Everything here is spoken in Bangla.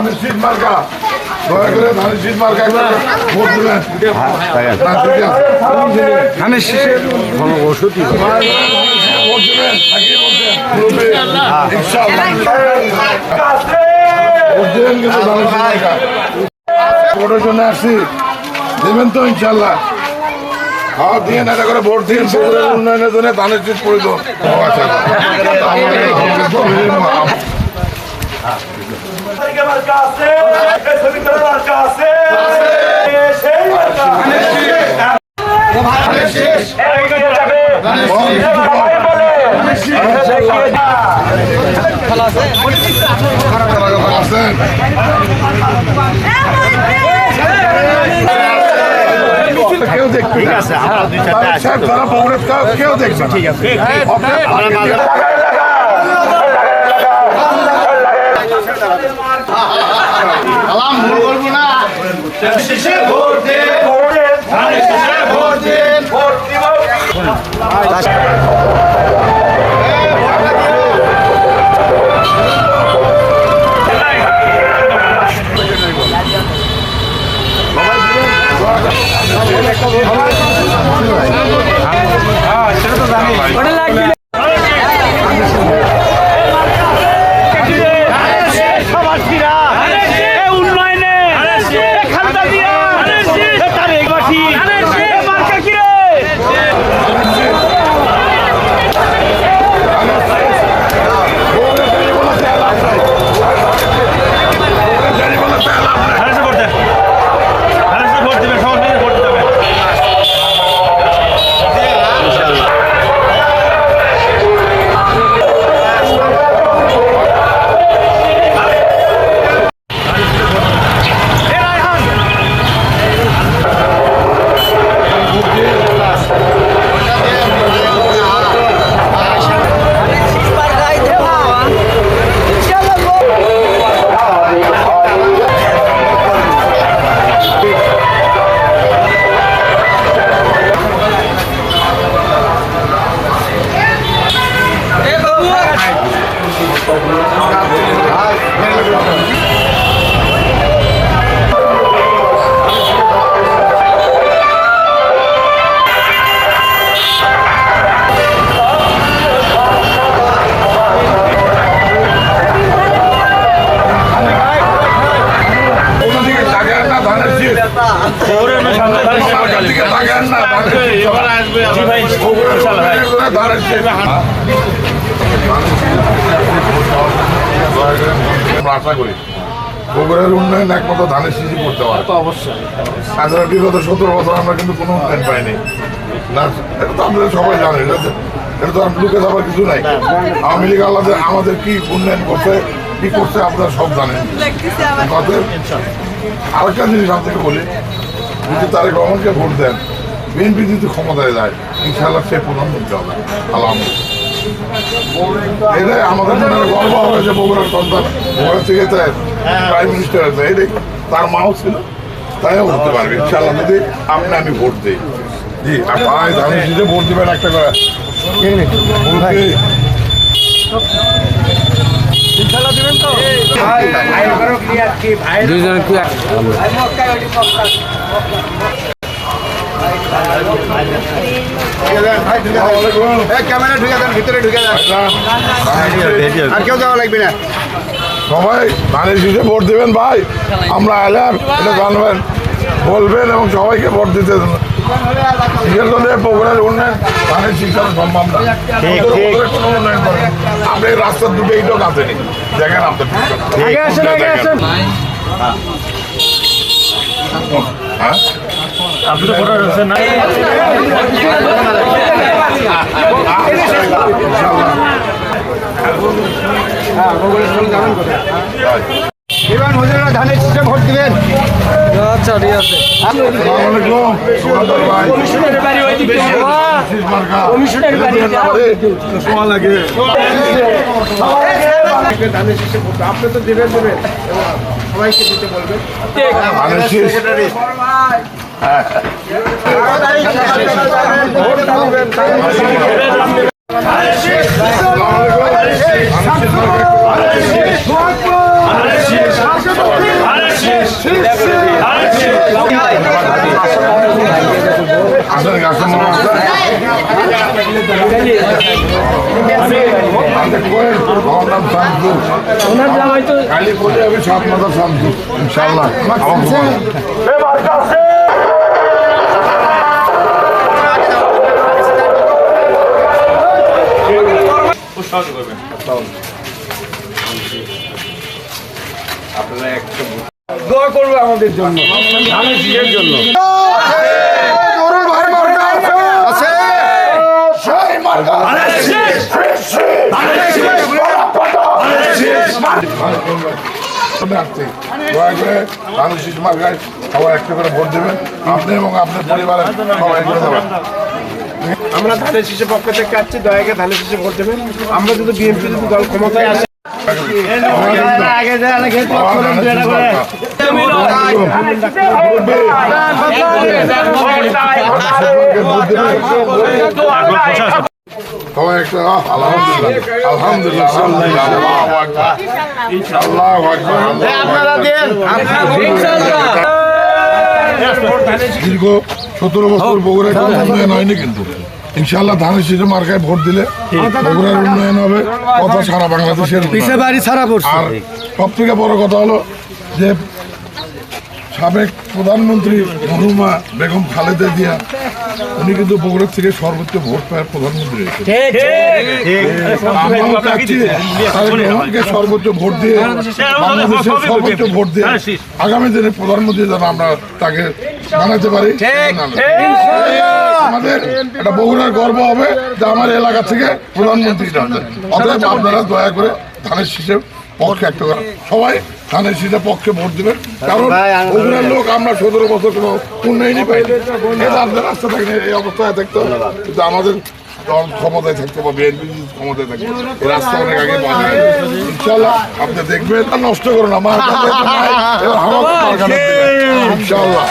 ধানের শীত মার্কা দয়া করে ধানের শীত মার্কা ভোট দেবেন। ধানের শীষের কোনো ওষুধই ভোটের জন্য আসছি দেবেন তো ইনশাল্লাহ হ্যাঁ দিয়ে না করে ভোট দিন উন্নয়নের জন্য ধানের শীত প্রয়োজন ছবিটার আছে সেই কেউ দেখবে ঠিক আছে সাহেব তারা কংগ্রেস কেউ দেখবে ঠিক আছে। ভোট দে ভোট দে ধানের শীষে ভোট দে ভোট দিব আমরা আশা করি বগুড়ার উন্নয়ন একমাত্র ধানের করতে পারে। অবশ্যই। সাধারণ বিগত সতেরো বছর আমরা কিন্তু কোনো উন্নয়ন পাইনি। না এটা তো আপনারা সবাই জানেন এটা এটা তো আর লুকে যাবার কিছু নাই। আওয়ামী লীগ আলাদা আমাদের কি উন্নয়ন করছে কি করছে আপনারা সব জানেন। আরেকটা জিনিস আপনাকে বলি যদি তারেক রহমানকে ভোট দেন বিএনপি যদি ক্ষমতায় যায় ইনশাল্লাহ সে প্রধানমন্ত্রী হবে আলহামদুলিল্লাহ। এটাই আমাদের জন্য গর্ব হবে যে বগুড়ার সন্তান বগুড়া থেকে তার প্রাইম মিনিস্টার আছে এটাই তার মাও ছিল তাইও হতে পারবে ইনশাআল্লাহ। যদি আপনি আমি ভোট দিই। জি আর ধানের শীষে ভোট দিবেন একটা করে। দুইজন কি সবাই ধানের শীষে ভোট দিবেন ভাই আমরা এলাম এটা জানবেন বলবেন এবং সবাইকে ভোট দিতে দেন শীষের জন্য বগুড়ার উন্নয়ন ধানের শীষের সম্ভব না বগুড়ার কোনো উন্নয়ন করেন না। আপনি এই রাস্তার দুটো এইটাও কাছে নেই দেখেন আপনার আগে আসেন আগে আসেন। হ্যাঁ? আপনি তো না? ধানের শীষে ভোট দিবেন। আপনি তো দেবেন দেবেন সবাইকে দিতে বলবেন শীষ। আসসালামু আলাইকুম ধানের শীষ মার্কা। আসেন আসেন মামা আসেন আচ্ছা, কোয়েল, আমার নাম শান্তু। কালী পূজায় আমি সাত মাথা শান্তু ইনশাল্লাহ আমার ভগবান। এ মার্কা আছে দোয়া করবে আমাদের জন্য জন্য আছে সেই মার্কা। আমি আসছি। দয়া করে সবাই একটা করে ভোট দেবেন আপনি এবং আপনার পরিবারের সবাই করে দেবেন আমরা ধানের শীষের পক্ষ থেকে আসছি দয়াকে ধানের শীষে ভোট দেবেন। আমরা যদি বিএনপি যদি দল ক্ষমতায় আসে দীর্ঘ সতেরো বছর বগুড়ায় কোনো উন্নয়ন হয়নি কিন্তু। ইনশাল্লাহ ধানের শীষে মার্কায় ভোট দিলে বগুড়ার উন্নয়ন হবে কথা সারা বাংলাদেশের আর সব থেকে বড় কথা হলো যে সাবেক প্রধানমন্ত্রী মরহুমা বেগম খালেদা জিয়া উনি কিন্তু বগুড়ার থেকে সর্বোচ্চ ভোট পাওয়ার প্রধানমন্ত্রী সর্বোচ্চ ভোট দিয়ে বাংলাদেশের সর্বোচ্চ ভোট দিয়ে আগামী দিনে প্রধানমন্ত্রী যেন আমরা তাকে বানাতে পারি আমাদের একটা বগুড়ার গর্ব হবে যে আমার এলাকা থেকে প্রধানমন্ত্রী অতএব আপনারা দয়া করে ধানের শীষে পক্ষে একটা সবাই ধানের শীষে পক্ষে ভোট দেবেন। কারণ বগুড়ার লোক আমরা সতেরো বছর কোনো উন্নয়নই এই রাস্তা রাস্তা থাকে এই অবস্থায় থাকতো কিন্তু আমাদের দল ক্ষমতায় থাকতো বা বিএনপি ক্ষমতায় থাকতো এই রাস্তা অনেক আগে ইনশাল্লাহ আপনি দেখবেন আর নষ্ট করুন আমার ইনশাল্লাহ